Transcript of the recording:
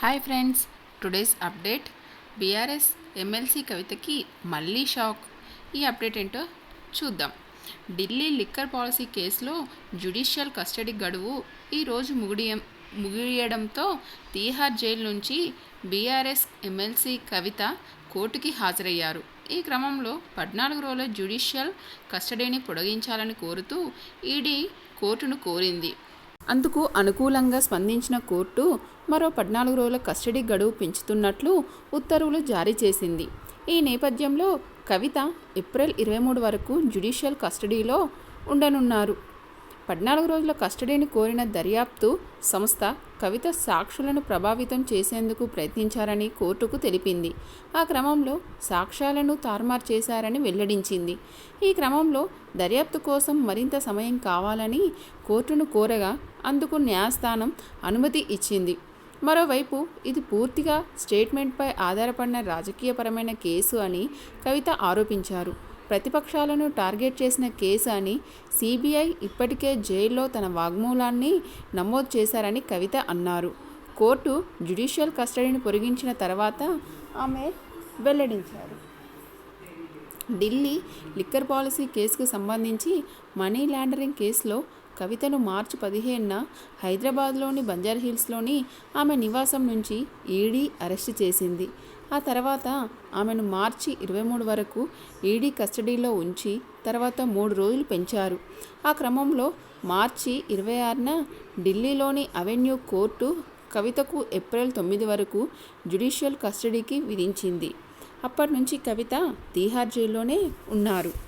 Hi friends today's update BRS MLC కవితకి మళ్ళీ shock ఈ update ఏంటో చూద్దాం. ఢిల్లీ లిక్కర్ పాలసీ కేసులో జ్యుడిషియల్ కస్టడీ గడువు ఈరోజు ముగిడియం ముగియడంతో తీహార్ జైలు నుంచి బీఆర్ఎస్ ఎమ్మెల్సీ కవిత కోర్టుకి హాజరయ్యారు. ఈ క్రమంలో పద్నాలుగు రోజుల జ్యుడిషియల్ కస్టడీని పొడిగించాలని కోరుతూ ఈడీ కోర్టును కోరింది. అందుకు అనుకూలంగా స్పందించిన కోర్టు మరో పద్నాలుగు రోజుల కస్టడీ గడువు పెంచుతున్నట్లు ఉత్తర్వులు జారీ చేసింది. ఈ నేపథ్యంలో కవిత ఏప్రిల్ ఇరవై మూడు వరకు జ్యుడిషియల్ కస్టడీలో ఉండనున్నారు. పద్నాలుగు రోజుల కస్టడీని కోరిన దర్యాప్తు సంస్థ కవిత సాక్షులను ప్రభావితం చేసేందుకు ప్రయత్నించారని కోర్టుకు తెలిపింది. ఆ క్రమంలో సాక్ష్యాలను తారుమారు చేశారని వెల్లడించింది. ఈ క్రమంలో దర్యాప్తు కోసం మరింత సమయం కావాలని కోర్టును కోరగా అందుకు న్యాయస్థానం అనుమతి ఇచ్చింది. మరోవైపు ఇది పూర్తిగా స్టేట్మెంట్పై ఆధారపడిన రాజకీయపరమైన కేసు అని కవిత ఆరోపించారు. ప్రతిపక్షాలను టార్గెట్ చేసిన కేసు అని సిబిఐ ఇప్పటికే జైల్లో తన వాగ్మూలాన్ని నమోదు చేశారని కవిత అన్నారు. కోర్టు జ్యుడిషియల్ కస్టడీని పొరిగించిన తర్వాత ఆమె వెల్లడించారు. ఢిల్లీ లిక్కర్ పాలసీ కేసుకు సంబంధించి మనీ లాండరింగ్ కేసులో కవితను మార్చి పదిహేనున హైదరాబాద్లోని బంజార్ హిల్స్లోని ఆమె నివాసం నుంచి ఈడీ అరెస్టు చేసింది. ఆ తర్వాత ఆమెను మార్చి ఇరవై మూడు వరకు ఈడీ కస్టడీలో ఉంచి తర్వాత మూడు రోజులు పెంచారు. ఆ క్రమంలో మార్చి ఇరవై ఆరున ఢిల్లీలోని అవెన్యూ కోర్టు కవితకు ఏప్రిల్ తొమ్మిది వరకు జ్యుడిషియల్ కస్టడీకి విధించింది. అప్పటి నుంచి కవిత తీహార్ జైల్లోనే ఉన్నారు.